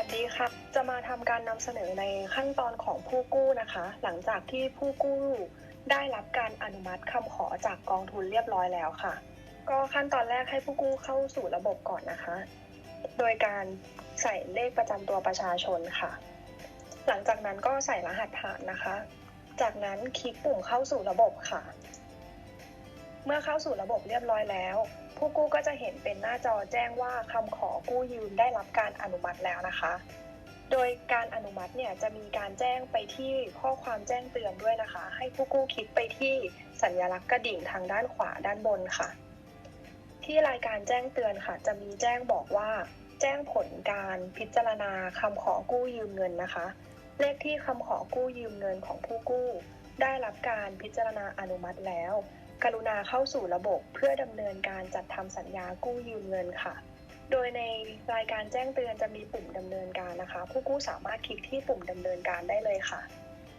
วัสดีค่ะ จะมาทำการนำเสนอในขั้นตอนของผู้กู้นะคะ หลังจากที่ผู้กู้ได้รับการอนุมัติคำขอจากกองทุนเรียบร้อยแล้วค่ะ ก็ขั้นตอนแรกให้ผู้กู้เข้าสู่ระบบก่อนนะคะ โดยการใส่เลขประจำตัวประชาชนค่ะ หลังจากนั้นก็ใส่รหัสผ่านนะคะ จากนั้นคลิกปุ่มเข้าสู่ระบบค่ะ เมื่อเข้าสู่ระบบเรียบร้อยแล้ว ผู้กู้ก็จะเห็นเป็นหน้าจอแจ้งว่าคำขอกู้ยืมได้รับการอนุมัติแล้วนะคะ โดยการอนุมัติเนี่ยจะมีการแจ้งไปที่ข้อความแจ้งเตือนด้วยนะคะ ให้ผู้กู้คลิกไปที่สัญลักษณ์กระดิ่งทางด้านขวาด้านบนค่ะ ที่รายการแจ้งเตือนค่ะ จะมีแจ้งบอกว่า แจ้งผลการพิจารณาคำขอกู้ยืมเงินนะคะ เลขที่คำขอกู้ยืมเงินของผู้กู้ ได้รับการพิจารณาอนุมัติแล้ว กรุณาเข้าสู่ระบบเพื่อดำเนินการจัดทำสัญญากู้ยืมเงินค่ะ โดยในรายการแจ้งเตือนจะมีปุ่มดำเนินการนะคะ ผู้กู้สามารถคลิกที่ปุ่มดำเนินการได้เลยค่ะ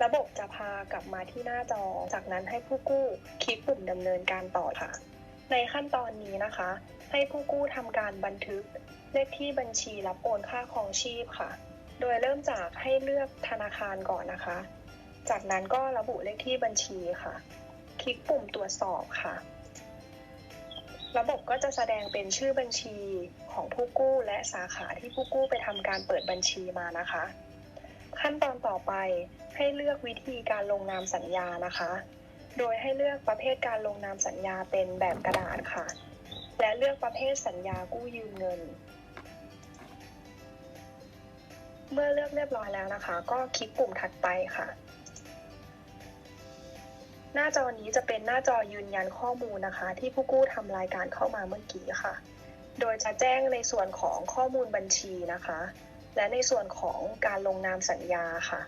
ระบบจะพากลับมาที่หน้าจอ จากนั้นให้ผู้กู้คลิกปุ่มดำเนินการต่อค่ะ ในขั้นตอนนี้นะคะ ให้ผู้กู้ทำการบันทึกเลขที่บัญชีรับโอนค่าครองชีพค่ะ โดยเริ่มจากให้เลือกธนาคารก่อนนะคะ จากนั้นก็ระบุเลขที่บัญชีค่ะ คลิกปุ่มตรวจสอบค่ะ ระบบก็จะแสดงเป็นชื่อบัญชีของผู้กู้และสาขาที่ผู้กู้ไปทำการเปิดบัญชีมานะคะ ขั้นตอนต่อไปให้เลือกวิธีการลงนามสัญญานะคะ โดยให้เลือกประเภทการลงนามสัญญาเป็นแบบกระดาษค่ะ และเลือกประเภทสัญญากู้ยืมเงินเมื่อเลือกเรียบร้อยแล้วนะคะ ก็คลิกปุ่มถัดไปค่ะ หน้าจอนี้จะเป็นหน้าจอยืนยันข้อมูลนะคะ ที่ผู้กู้ทำรายการเข้ามาเมื่อกี้ค่ะ โดยจะแจ้งในส่วนของข้อมูลบัญชีนะคะ และในส่วนของการลงนามสัญญาค่ะ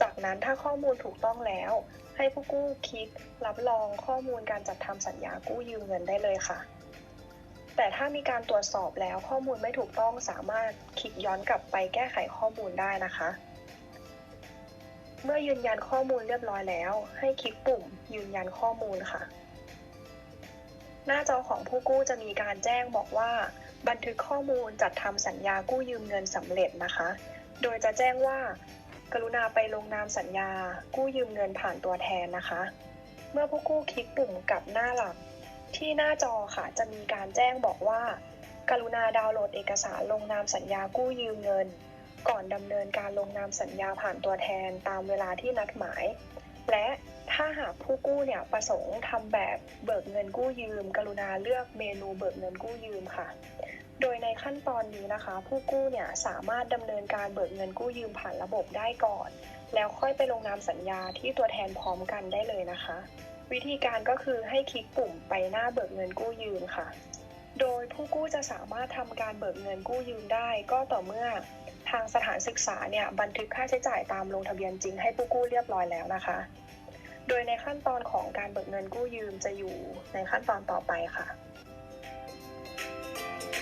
จากนั้นถ้าข้อมูลถูกต้องแล้ว ให้ผู้กู้คลิกรับรองข้อมูลการจัดทำสัญญากู้ยืมเงินได้เลยค่ะ แต่ถ้ามีการตรวจสอบแล้วข้อมูลไม่ถูกต้องสามารถคลิกย้อนกลับไปแก้ไขข้อมูลได้นะคะ เมื่อยืนยันข้อมูลเรียบร้อยแล้ว ให้คลิกปุ่มยืนยันข้อมูลค่ะ หน้าจอของผู้กู้จะมีการแจ้งบอกว่า บันทึกข้อมูลจัดทำสัญญากู้ยืมเงินสำเร็จนะคะ โดยจะแจ้งว่า กรุณาไปลงนามสัญญา กู้ยืมเงินผ่านตัวแทนนะคะ เมื่อผู้กู้คลิกปุ่มกลับหน้าหลัก ที่หน้าจอค่ะจะมีการแจ้งบอกว่า กรุณาดาวน์โหลดเอกสารลงนามสัญญากู้ยืมเงิน ก่อนดำเนินการลงนามสัญญาผ่านตัวแทนตามเวลาที่นัดหมาย และถ้าหากผู้กู้เนี่ยประสงค์ทำแบบเบิกเงินกู้ยืม กรุณาเลือกเมนูเบิกเงินกู้ยืมค่ะ โดยในขั้นตอนนี้นะคะ ผู้กู้เนี่ยสามารถดำเนินการเบิกเงินกู้ยืมผ่านระบบได้ก่อน แล้วค่อยไปลงนามสัญญาที่ตัวแทนพร้อมกันได้เลยนะคะ วิธีการก็คือให้คลิกปุ่มไปหน้าเบิกเงินกู้ยืมค่ะ โดยผู้กู้จะสามารถทำการเบิกเงินกู้ยืมได้ก็ต่อเมื่อ ทางสถานศึกษาเนี่ยบันทึกค่าใช้จ่ายตามลงทะเบียนจริงให้ผู้กู้เรียบร้อยแล้วนะคะ โดยในขั้นตอนของการเบิกเงินกู้ยืมจะอยู่ในขั้นตอนต่อไปค่ะ